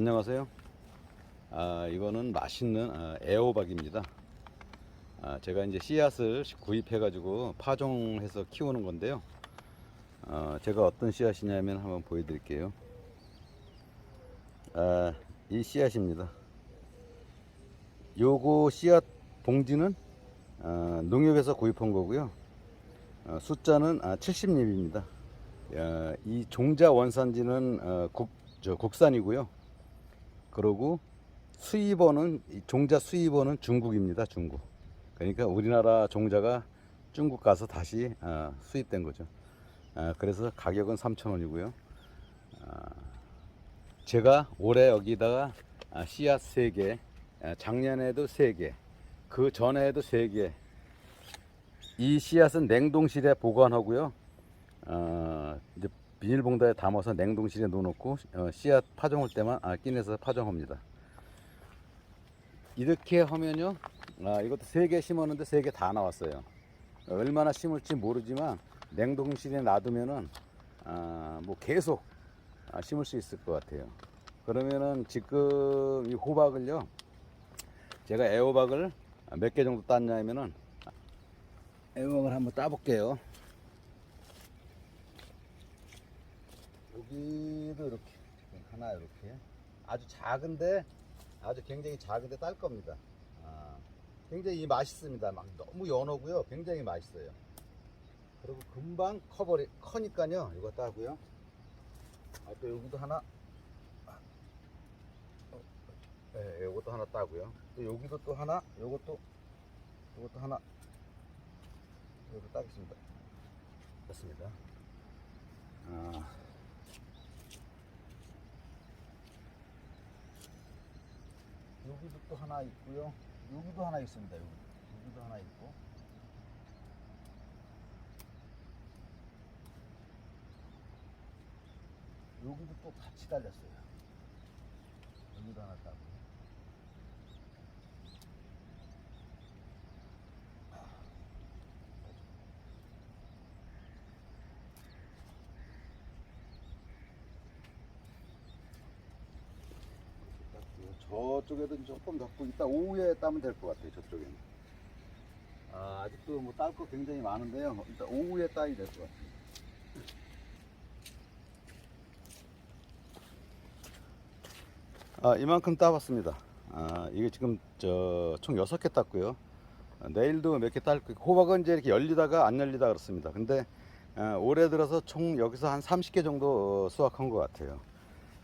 안녕하세요. 아, 이거는 맛있는 아, 애호박입니다. 아, 제가 이제 씨앗을 구입해가지고 파종해서 키우는 건데요. 어, 제가 어떤 씨앗이냐면 한번 보여드릴게요. 아, 이 씨앗입니다. 요거 씨앗 봉지는 어, 농협에서 구입한 거고요. 어, 숫자는 아, 70립입니다. 이 종자 원산지는 어, 국, 저 국산이고요. 그리고 수입원은 이 종자 수입원은 중국입니다. 중국. 그러니까 우리나라 종자가 중국 가서 다시 어, 수입된 거죠. 아, 그래서 가격은 3,000원이고요. 아, 제가 올해 여기다가 아, 씨앗 3개, 아, 작년에도 3개, 그 전에도 3개. 이 씨앗은 냉동실에 보관하고요. 어, 이제 비닐봉다에 담아서 냉동실에 넣어놓고 어, 씨앗 파종할 때만 아, 꺼내서 파종합니다. 이렇게 하면요, 아, 이것도 세 개 심었는데 세 개 다 나왔어요. 얼마나 심을지 모르지만 냉동실에 놔두면은 아, 뭐 계속 아, 심을 수 있을 것 같아요. 그러면은 지금 이 호박을요, 제가 애호박을 몇 개 정도 땄냐면은 애호박을 한번 따볼게요. 여기도 이렇게 하나 이렇게 아주 작은데 아주 굉장히 작은데 딸 겁니다. 아, 굉장히 맛있습니다. 막 너무 연하고요. 굉장히 맛있어요. 그리고 금방 커버리 커니까요. 이거 따고요. 아, 또 여기도 하나. 아, 어, 예, 요것도 하나 따고요. 또 여기도 또 하나. 요것도 요것도 하나. 이것도 따겠습니다. 됐습니다. 아. 여기도 또 하나 있고요. 여기도 하나 있습니다. 여기. 여기도 하나 있고. 여기도 또 같이 달렸어요. 여기도 하나 따고. 땄고요. 저쪽에도 조금 더 이따 오후에 따면 될 것 같아요. 저쪽에는. 아, 아직도 뭐 딸 거 굉장히 많은데요. 일단 오후에 따야 될 것 같아요. 아, 이만큼 따봤습니다. 아, 이게 지금 저총 6개 땄고요. 아, 내일도 몇 개 딸, 거- 호박은 이제 이렇게 열리다가 안 열리다 그렇습니다. 근데 아, 올해 들어서 총 여기서 한 30개 정도 어, 수확한 것 같아요.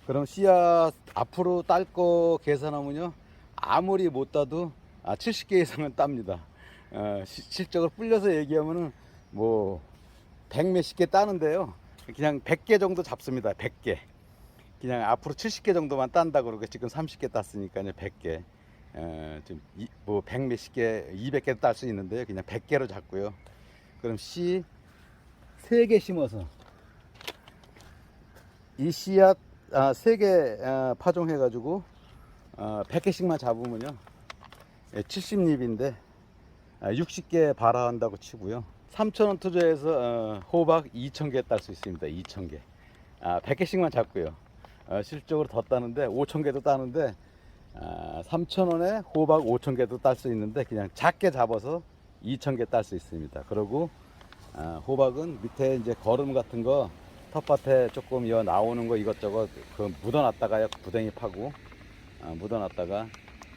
그럼 씨앗 앞으로 딸 거 계산하면요. 아무리 못 따도 아, 70개 이상은 땁니다. 어, 시- 실적으로 불려서 얘기하면은 뭐, 100 몇십 개 따는데요. 그냥 100개 정도 잡습니다. 100개. 그냥 앞으로 70개 정도만 딴다 그러고 지금 30개 땄으니까요 100개 어, 좀뭐100 몇십 개 200개 딸 수 있는데요 그냥 100개로 잡고요 그럼 씨 3개 심어서 이 씨앗 아, 3개 아, 파종해 가지고 아, 100개씩만 잡으면요. 70립인데 아, 60개 발화한다고 치고요. 3,000원 투자해서 어, 호박 2,000개 딸 수 있습니다. 2,000개. 아, 100개씩만 잡고요. 어, 실적으로 더 따는데 5천 개도 따는데 아, 3천 원에 호박 5천 개도 딸 수 있는데 그냥 작게 잡아서 2천 개 딸 수 있습니다. 그리고 아, 호박은 밑에 이제 거름 같은 거 텃밭에 조금 이어 나오는 거 이것저것 그 묻어놨다가요 부댕이 파고 아, 묻어놨다가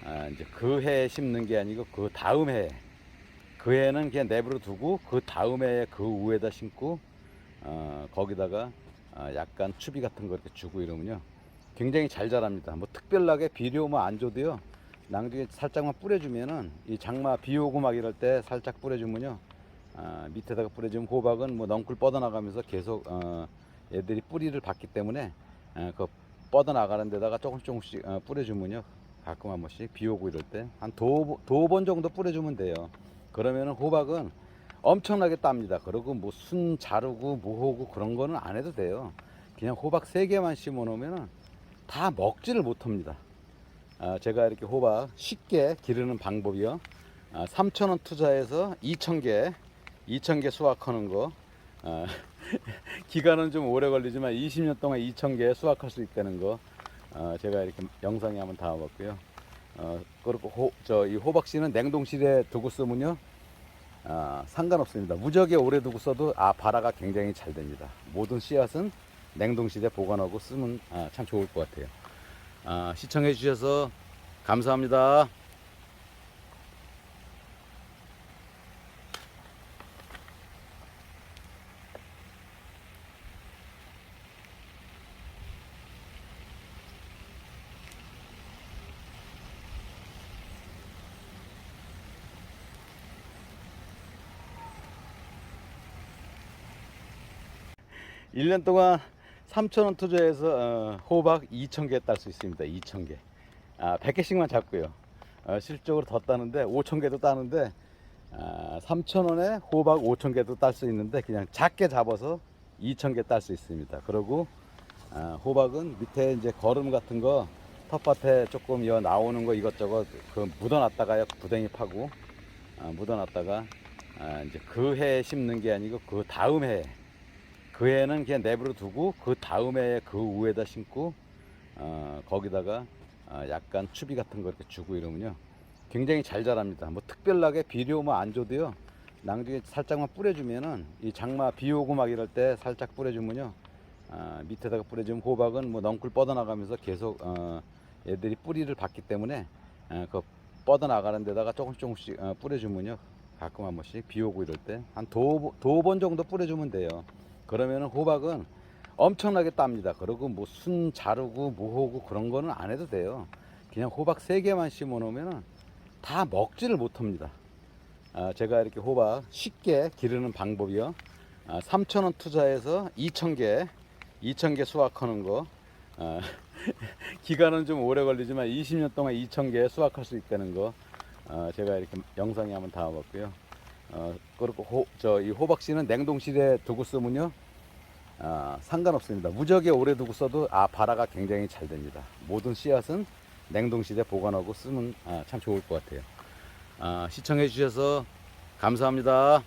아, 이제 그 해에 심는 게 아니고 그 다음 해. 그 해는 그냥 내버려 두고 그 다음 해에 그 위에다 심고 어, 거기다가 아, 약간 추비 같은 거 이렇게 주고 이러면요. 굉장히 잘 자랍니다. 뭐 특별하게 비료 뭐 안 줘도요. 나중에 살짝만 뿌려주면은 이 장마 비 오고 막 이럴 때 살짝 뿌려주면요. 아, 밑에다가 뿌려주면 호박은 뭐 넝쿨 뻗어나가면서 계속 어, 애들이 뿌리를 받기 때문에 어, 그 뻗어나가는 데다가 조금씩 조금씩 어, 뿌려주면요 가끔 한 번씩 비 오고 이럴 때 한 두 번 정도 뿌려주면 돼요 그러면은 호박은 엄청나게 땁니다. 그리고 뭐 순 자르고 무호고 그런 거는 안 해도 돼요. 그냥 호박 세 개만 심어 놓으면 다 먹지를 못합니다. 아, 제가 이렇게 호박 쉽게 기르는 방법이요. 아, 3,000원 투자해서 2,000개, 2,000개 수확하는 거. 아, 기간은 좀 오래 걸리지만 20년 동안 2,000개 수확할 수 있다는 거. 어, 제가 이렇게 영상에 한번 담아봤고요. 어, 그리고 호, 저 이 호박씨는 냉동실에 두고 쓰면요. 아, 상관없습니다. 무적에 오래 두고 써도 아 발화가 굉장히 잘 됩니다. 모든 씨앗은 냉동실에 보관하고 쓰면 아, 참 좋을 것 같아요. 아, 시청해 주셔서 감사합니다. 일년 동안 3,000원 투자해서 어, 호박 2,000개 딸 수 있습니다. 2,000개. 아, 100개씩만 잡고요. 어, 실적으로 더 따는데 5,000개도 따는데 아, 3,000원에 호박 5,000개도 딸 수 있는데 그냥 작게 잡아서 2,000개 딸 수 있습니다. 그리고 아, 호박은 밑에 이제 거름 같은 거 텃밭에 조금 이어 나오는 거 이것저것 그 묻어놨다가요 부댕이 파고 아, 묻어놨다가 아, 이제 그 해 심는 게 아니고 그 다음 해 그 해는 그냥 내버려 두고 그 다음에 그 위에다 심고 어, 거기다가 어, 약간 추비 같은 거 이렇게 주고 이러면요 굉장히 잘 자랍니다. 뭐 특별하게 비료 뭐안 줘도요 낭중에 살짝만 뿌려주면은 이 장마 비 오고 막 이럴 때 살짝 뿌려주면요 아, 밑에다가 뿌려주면 호박은 뭐 넝쿨 뻗어나가면서 계속 어, 애들이 뿌리를 받기 때문에 어, 그 뻗어나가는 데다가 조금씩 조금씩 어, 뿌려주면요 가끔 한 번씩 비 오고 이럴 때 한 두 번 정도 뿌려주면 돼요. 그러면은 호박은 엄청나게 땁니다. 그리고 뭐 순 자르고 무호고 그런 거는 안 해도 돼요. 그냥 호박 세 개만 심어 놓으면은 다 먹지를 못합니다. 아, 제가 이렇게 호박 쉽게 기르는 방법이요. 아, 3,000원 투자해서 2,000개, 2,000개 수확하는 거. 아, 기간은 좀 오래 걸리지만 20년 동안 2,000개 수확할 수 있다는 거. 아, 제가 이렇게 영상에 한번 담아봤고요. 어, 그리고 호, 저, 이 호박씨는 냉동실에 두고 쓰면요. 아, 상관없습니다. 무적에 오래 두고 써도 아, 발화가 굉장히 잘 됩니다. 모든 씨앗은 냉동실에 보관하고 쓰면 아, 참 좋을 것 같아요. 아, 시청해 주셔서 감사합니다.